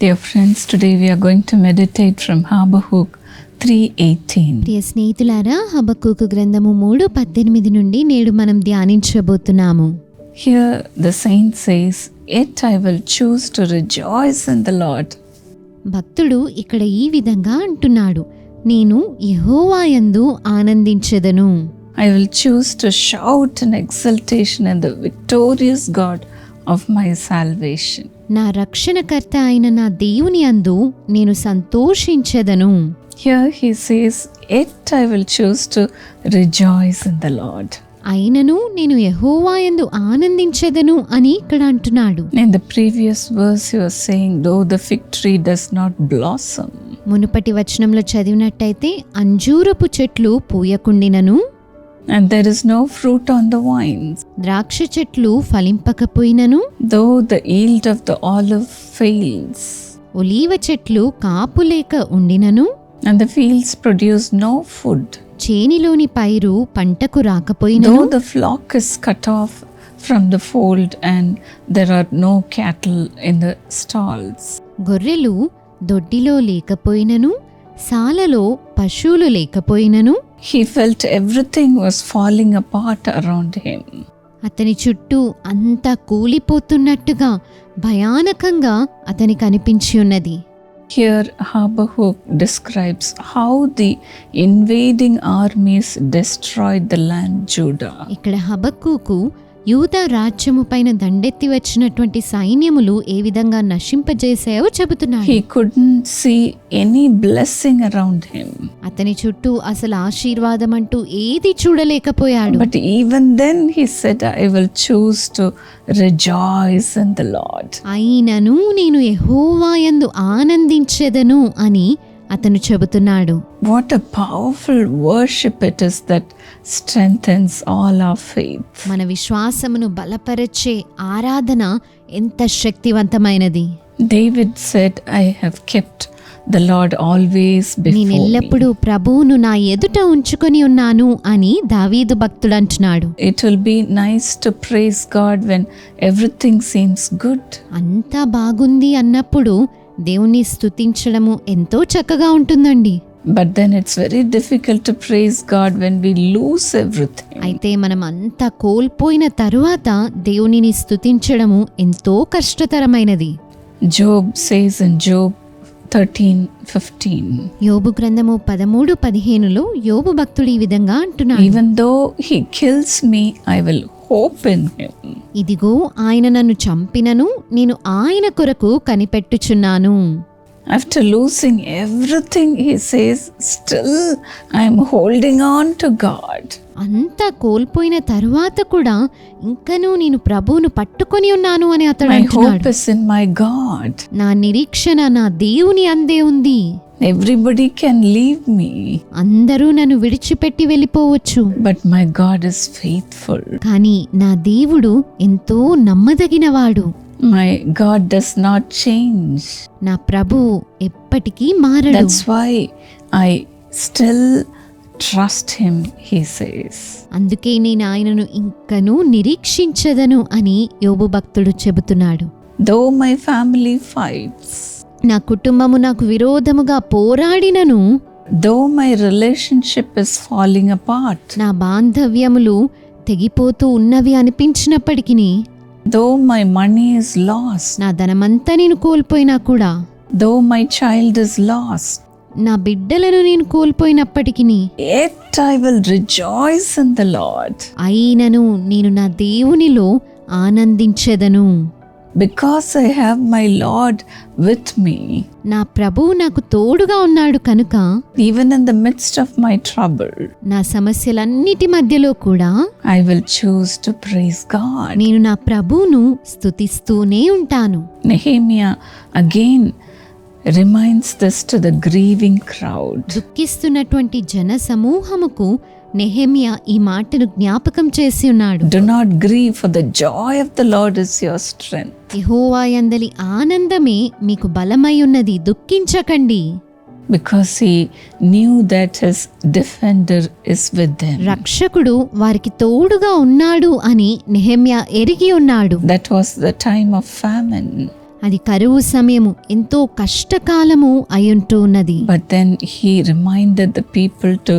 Dear friends, today we are going to meditate from Habakkuk 3:18. ప్రియ స్నేహితులారా హబక్కుకు గ్రంథము మూడు పద్దెనిమిది నుండి నేడు మనం ధ్యానించబోతున్నాము Here the saint says, "Yet I will choose to rejoice in the Lord. భక్తుడు ఇక్కడ ఈ విధంగా అంటున్నాడు నేను యెహోవాయందు ఆనందించెదను I will choose to shout in exultation in the victorious God of my salvation." నా రక్షణకర్త అయిన నా దేవుని అందు నేను సంతోషించదను. అయినను నేను యహోవా ఎందు ఆనందించదను అని ఇక్కడ అంటున్నాడు. In the previous verse you saying though the fig tree not blossom మునుపటి వచనంలో చదివినట్టయితే అంజూరపు చెట్లు పూయకుండినను and there is no fruit on the vines, ద్రాక్ష చెట్లు ఫలింపకపోయినను though the yield of the olive fails, ఒలీవ చెట్లు కాపు లేక ఉండినను and the fields produce no food, చేనిలోని పైరు పంటకు రాకపోయినను though the flock is cut off from the fold, and there are no cattle in the stalls, గొర్రెలు దొడ్డిలో లేకపోయినను సాలలో పశువులు లేకపోయినను he felt everything was a part around him అతని చుట్టూ అంతా కూలిపోతున్నట్టుగా భయానకంగా అతనికి అనిపించి ఉన్నది. Here Habakkuk describes how the invading armies destroy the land Judah ఇక్కడ హబకూకు యూదా రాజ్యము పైన దండెత్తి వచ్చినటువంటి సైన్యములు ఏ విధంగా నశింపజేశాయో చెబుతున్నాడు couldn't see any blessing around him. అతని చుట్టూ అసలు ఆశీర్వాదం అంటూ ఏది చూడలేకపోయాడు But even then, he said, I will choose to rejoice in the Lord. అయినను నేను యెహోవాయందు ఆనందించెదను అని అతను చెబుతున్నాడు What a powerful worship it is that strengthens all our faith. మన విశ్వాసమును బలపరచే ఆరాధన ఎంత శక్తివంతమైనది said, I have kept the Lord always before me. నేనెల్లప్పుడూ ప్రభువును నా ఎదుట ఉంచుకొని ఉన్నాను అని దావీదు భక్తుడు అంటున్నాడు It will be nice to praise God when everything seems good. అంతా బాగుంది అన్నప్పుడు దేవుణ్ణి స్థుతించడము ఎంతో చక్కగా ఉంటుందండి. But then it's very difficult to praise God when we lose everything అయితే మనం అంతా కోల్పోయిన తరువాత దేవుని స్థుతించడము ఎంతో కష్టతరమైనది. Job says in Job Yobu గ్రంథము పదమూడు పదిహేనులో యోబు భక్తుడు ఈ విధంగా అంటున్నాడు. Even though he kills me I will hope in him. ఇదిగో ఆయన నన్ను చంపినను నేను ఆయన కొరకు కనిపెట్టుచున్నాను After losing everything, he says, Still I'm holding on to God. అంతా కోల్పోయిన తరువాత కూడా ఇంకనూ నేను ప్రభువును పట్టుకొని ఉన్నాను అని అతడు My అంటున్నాడు hope is in my God. నా నిరీక్షణ నా దేవుని అందే ఉంది ఎవ్రీబడి కెన్ లీవ్ మీ అందరూ నన్ను విడిచిపెట్టి వెళ్ళిపోవచ్చు. But my God is faithful కానీ నా దేవుడు ఎంతో నమ్మదగిన వాడు my God does not change నా ప్రభు ఎప్పటికీ మారడు. That's why I still trust him he అందుకే నేను ఆయనను ఇంకను నిరీక్షించదను అని యోగు భక్తుడు చెబుతున్నాడు. దో మై ఫ్యామిలీ ఫైట్స్ నా కుటుంబము నాకు విరోధముగా పోరాడినను. Though my relationship is falling apart నా బాంధవ్యములు తెగిపోతూ ఉన్నవి అనిపించినప్పటికీ though my money is lost నా ధనమంతా నేను కోల్పోయినా కూడా though my child is lost నా బిడ్డలను నేను కోల్పోయినప్పటికీ yet I will rejoice in the Lord అయినను నేను నా దేవునిలో ఆనందించెదను. Because I have my Lord with me. నా ప్రభువు నాకు తోడుగా ఉన్నాడు కనుక Even in the midst of my trouble, నా సమస్యలన్నిటి మధ్యలో కూడా I will choose to praise God. నేను నా ప్రభువును స్తుతిస్తూనే ఉంటాను Nehemiah again reminds this to the grieving crowd. దుఃఖిస్తున్నటువంటి జన సమూహముకు నెహెమియా ఈ మాటను జ్ఞాపకం చేసి ఉన్నాడు Do not grieve, for the joy of the Lord is your strength. యెహోవాయందలి ఆనందమే మీకు బలమై ఉన్నది దుఃఖించకండి Because he knew that his defender is with them. రక్షకుడు వారికి తోడుగా ఉన్నాడు అని నెహెమ్యా ఎరిగి ఉన్నాడు That was the time of famine. అది కరువు సమయము ఎంతో కష్టకాలము అయుంటున్నది but then he reminded the people to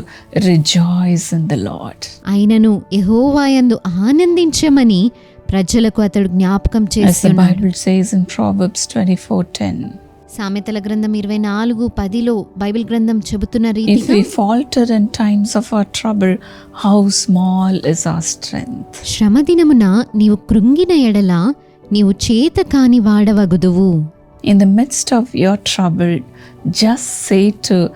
rejoice in the Lord ఆయనను యెహోవాయందు ఆనందించమని ప్రజలకు అతడు జ్ఞాపకం చేస్తున్నాడు as the bible says in proverbs 24:10 సామెతల గ్రంథం ఇరవై నాలుగు పదిలో బైబిల్ గ్రంథం చెబుతున్న రీతి శ్రమ దినమున నీవు కృంగిన ఎడలా నీవు చేత కాని వాడవగుదువు. In the midst of your trouble just say to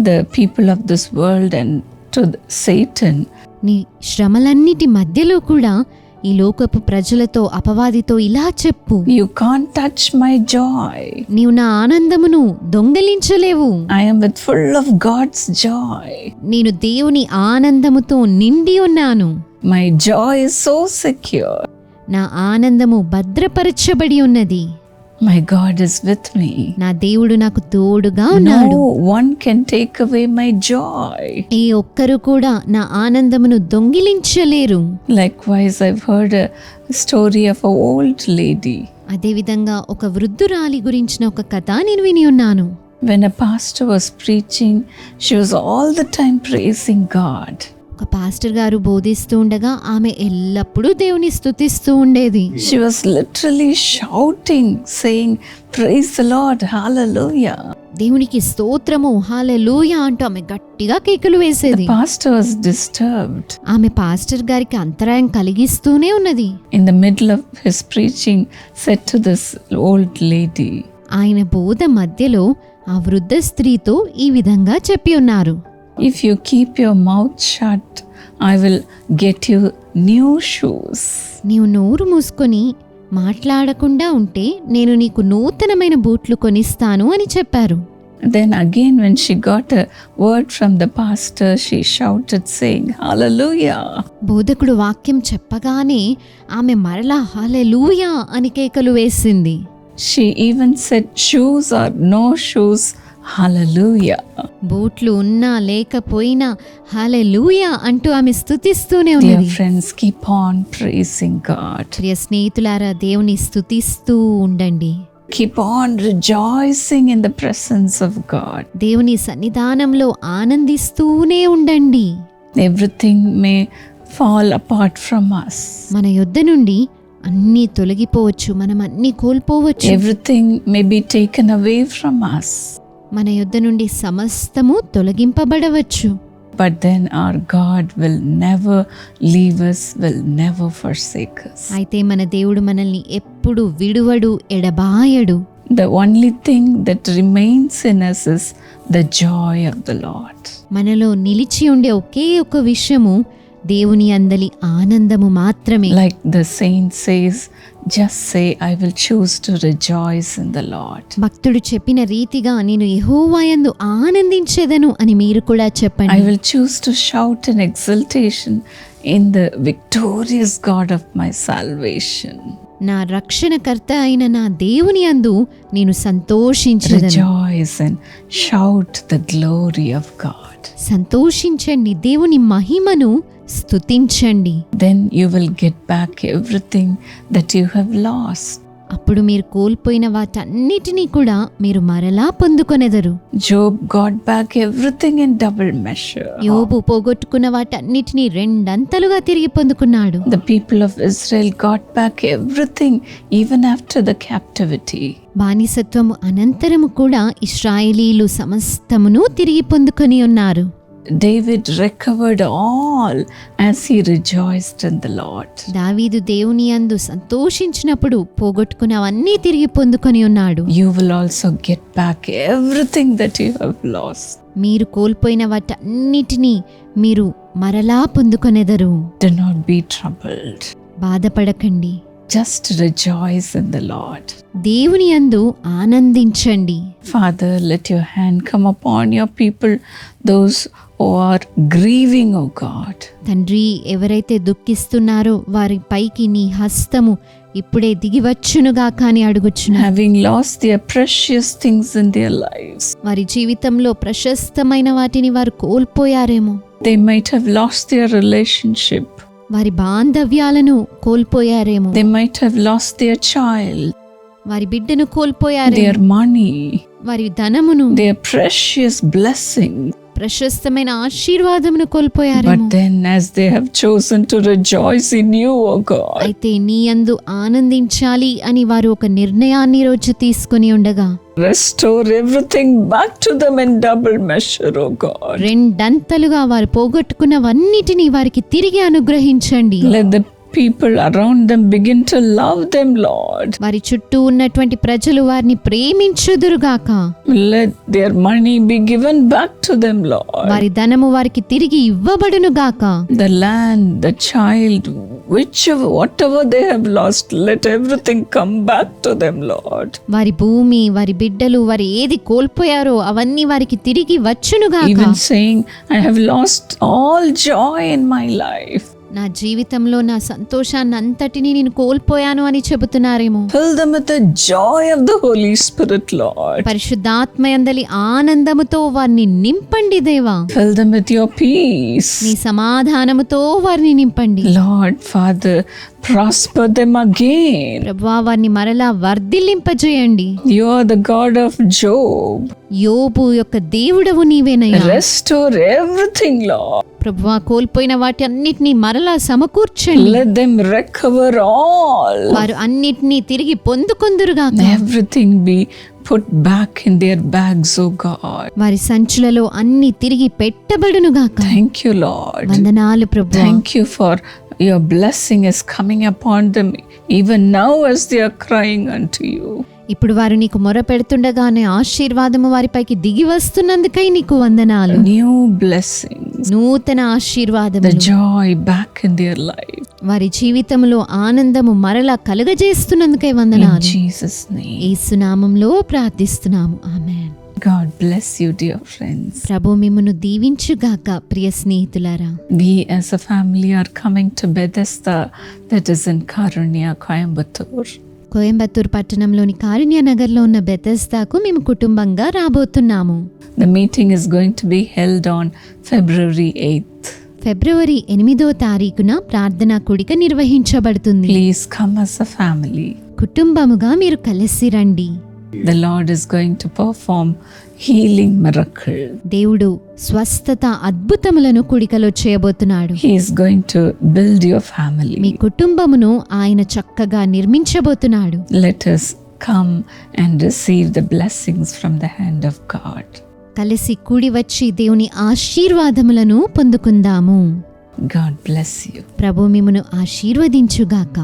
the people of this world and to the Satan నీ శ్రమలన్నిటి మధ్యలో కూడా ఈ లోకపు ప్రజలతో అపవాదితో ఇలా చెప్పు. You can't touch my joy నీవు నా ఆనందమును దొంగలించలేవు. I am with full of God's joy నేను దేవుని ఆనందముతో నిండి ఉన్నాను. My joy is so secure నా ఆనందము భద్రపరచబడి ఉన్నది My God is with me. నా దేవుడు నాకు తోడుగా ఉన్నాడు No one can take away my joy. ఏ ఒక్కరు కూడా నా ఆనందమును దొంగిలించలేరు Likewise, I've heard a story of a old lady. అదేవిధంగా ఒక వృద్ధురాలి గురించిన ఒక కథ నేను విని ఉన్నాను When a pastor was preaching, she was all the time praising God. ఒక పాస్టర్ గారు బోధిస్తూ ఉండగా ఆమె ఎల్లప్పుడూ దేవుని స్థుతిస్తూ ఉండేది. She was literally shouting saying praise the Lord hallelujah దేవునికి స్తోత్రము హల్లెలూయా అంటూ ఆమె గట్టిగా కేకలు వేసేది. పాస్టర్ వాస్ డిస్టర్బ్డ్ ఆమె పాస్టర్ గారికి అంతరాయం కలిగిస్తూనే ఉన్నది. In the middle of his preaching said to this old lady ఆయన బోధ మధ్యలో ఆ వృద్ధ స్త్రీతో ఈ విధంగా చెప్పి ఉన్నారు. If you keep your mouth shut I will get you new shoes నీవు నోరు మూసుకొని మాట్లాడకుండా ఉంటే నేను నీకు నూతనమైన బూట్లు కొనిస్తాను అని చెప్పారు. Then again when she got a word from the pastor she shouted saying hallelujah బోధకుడు వాక్యం చెప్పగానే ఆమె మరలా హల్లెలూయా అని కేకలు వేసింది. She even said shoes or no shoes Hallelujah. బూట్లు ఉన్నా లేకపోయినా హాలెలూయా అంటూ ఆమె స్తుతిస్తూనే Dear ఉన్నది friends, keep on praising God. ప్రియ స్నేహితులారా దేవుని స్తుతిస్తూ ఉండండి Keep on rejoicing in the presence of God. దేవుని సన్నిధానంలో ఆనందిస్తూనే ఉండండి Everything may fall apart from us, మన యొద్ద నుండి అన్నీ తొలగిపోవచ్చు మనం అన్నీ కోల్పోవచ్చు everything may be taken away from us. మన యొద్ద నుండి సమస్తము తొలగింపబడవచ్చు But then our God will never leave us, will never forsake us. అయితే మన దేవుడు మనల్ని ఎప్పుడు విడువడు ఎడబాయడు The only thing that remains in us is the joy of the Lord. మనలో నిలిచి ఉండే ఒకే ఒక విషయము దేవుని అందలి ఆనందము మాత్రమే Like the saint says, just say, I will choose to rejoice in the Lord. భక్తుడు చెప్పిన రీతిగా నేను యెహోవాయందు ఆనందించేదను అని మీరు కూడా I చెప్పండి will choose to shout in exultation in the victorious God of my salvation. నా రక్షణకర్త అయిన నా దేవుని అందు నేను గాడ్ సంతోషించండి దేవుని మహిమను స్థుతించండి then you'll get back everything that you have lost అప్పుడు మీరు కోల్పోయిన వాటన్నిటినీ కూడా మీరు మరలా పొందుకొనెదరు Job got back everything in double measure. యోబు పోగొట్టుకున్న వాటన్నిటినీ రెండంతలుగా తిరిగి పొందుకున్నాడు The people of Israel got back everything even after the captivity. బానిసత్వము అనంతరము కూడా ఇస్రాయేలీలు సమస్తమును తిరిగి పొందుకొని ఉన్నారు David recovered all as he rejoiced in the Lord. దావీదు దేవుని అందు సంతోషించినప్పుడు పోగొట్టుకున్నవన్నీ తిరిగి పొందుకొని ఉన్నాడు You will also get back everything that you have lost. మీరు కోల్పోయిన వాటన్నిటినీ మీరు మరలా పొందుకొనెదరు Do not be troubled. బాధపడకండి Just rejoice in the Lord. దేవుని అందు ఆనందించండి Father, let your hand come upon your people, those who are grieving, O God. తండ్రి ఎవరైతే దుఃఖిస్తున్నారో వారి పైకి నీ హస్తము ఇప్పుడే దిగివచ్చునుగా కాని అడుగుచున్నా having lost their precious things in their lives. వారి జీవితంలో ప్రశస్తమైన వాటిని వారు కోల్పోయారేమో They might have lost their relationship. వారి బాంధవ్యాలను కోల్పోయారేమో They might have lost their child. వారి బిడ్డను కోల్పోయారు their money, వారి ధనమును their precious blessings. ప్రశస్తమైన ఆశీర్వాదమును కోల్పోయారు But then, as they have chosen to rejoice in you, O God, అయితే నీ అందు ఆనందించాలి అని వారు ఒక నిర్ణయాన్ని రోజు తీసుకుని ఉండగా restore everything back to them in double measure, O God. రెండంతలుగా వారు పోగొట్టుకున్నవన్నిటినీ వారికి తిరిగి అనుగ్రహించండి Let the people around them begin to love them, Lord. వారి చుట్టూ ఉన్నటువంటి ప్రజలు వారిని ప్రేమించుదురుగాక Let their money be given back to them, Lord. వారి ధనము వారికి తిరిగి ఇవ్వబడునుగాక The land, the child, whichever, whatever they have lost, let everything come back to them, Lord. వారి భూమి వారి బిడ్డలు వారు ఏది కోల్పోయారో అవన్నీ వారికి తిరిగి వచ్చునుగాక Even saying, I have lost all joy in my life. నా జీవితంలో నా సంతోషాన్ని అంతటిని నేను కోల్పోయాను అని చెబుతున్నారేమో. పరిశుద్ధాత్మ ఎందలి ఆనందముతో వారిని నింపండి దేవా. నీ సమాధానముతో వారిని నింపండి. Lord Father prosper them again వారిని మరలా వర్ధిల్లింపజేయండి. You are the God of Job యోబు యొక్క దేవుడవు నీవేనయ్యా. రెస్టోర్ ఎవ్రీథింగ్ లార్డ్ ప్రభువా కోల్పోయిన వాటి అన్నిటినీ మరలా సమకూర్చండి Let them recover all. వారు అన్నిటినీ తిరిగి పొందుకొందురుగా Everything be put back in their bags, oh God. వారి సంచులలో అన్ని తిరిగి పెట్టబడునుగాక Thank you, Lord. వందనాలు ప్రభు Thank you for your blessing is coming upon them even now as they are crying unto you. ఇప్పుడు వారు నీకు మొర పెడుతుండగానే ఆశీర్వాదము వారిపైకి దిగి వస్తున్నందుకై నీకు వందనాలు. న్యూ బ్లెస్సింగ్స్ నూతన ఆశీర్వాదం joy back in their life వారి జీవితములో ఆనందము మరలా కలుగజేస్తున్నందుకై వందనాలు. జీసస్ నేమ్ యేసు నామములో ప్రార్థిస్తున్నాము. Amen God bless you dear friends ప్రభు మిమ్మును దీవించు గాక ప్రియ స్నేహితులారా. We as a family are coming to Bethesda that is in Karunya Coimbatore Coimbatore పట్టణంలోని కారుణ్య నగర్లో ఉన్న బెతస్దాకు మేము కుటుంబంగా రాబోతున్నాము The meeting is going to be held on February 8th. ఫిబ్రవరి ఎనిమిదో తారీఖున ప్రార్థనా కూడిక నిర్వహించబడుతుంది Please come as a family. కుటుంబముగా మీరు కలిసి రండి The Lord is going to perform healing miracle. దేవుడు స్వస్థత అద్భుతములను కూడికలో చేయబోతున్నాడు He is going to build your me family. కుటుంబమును ఆయన చక్కగా నిర్మించబోతున్నాడు Let us come and receive the blessings from the hand of God. కలిసి కూడి వచ్చి దేవుని ఆశీర్వాదములను పొందుకుందాము God bless you. ప్రభు మిమ్మను ఆశీర్వదించుగాక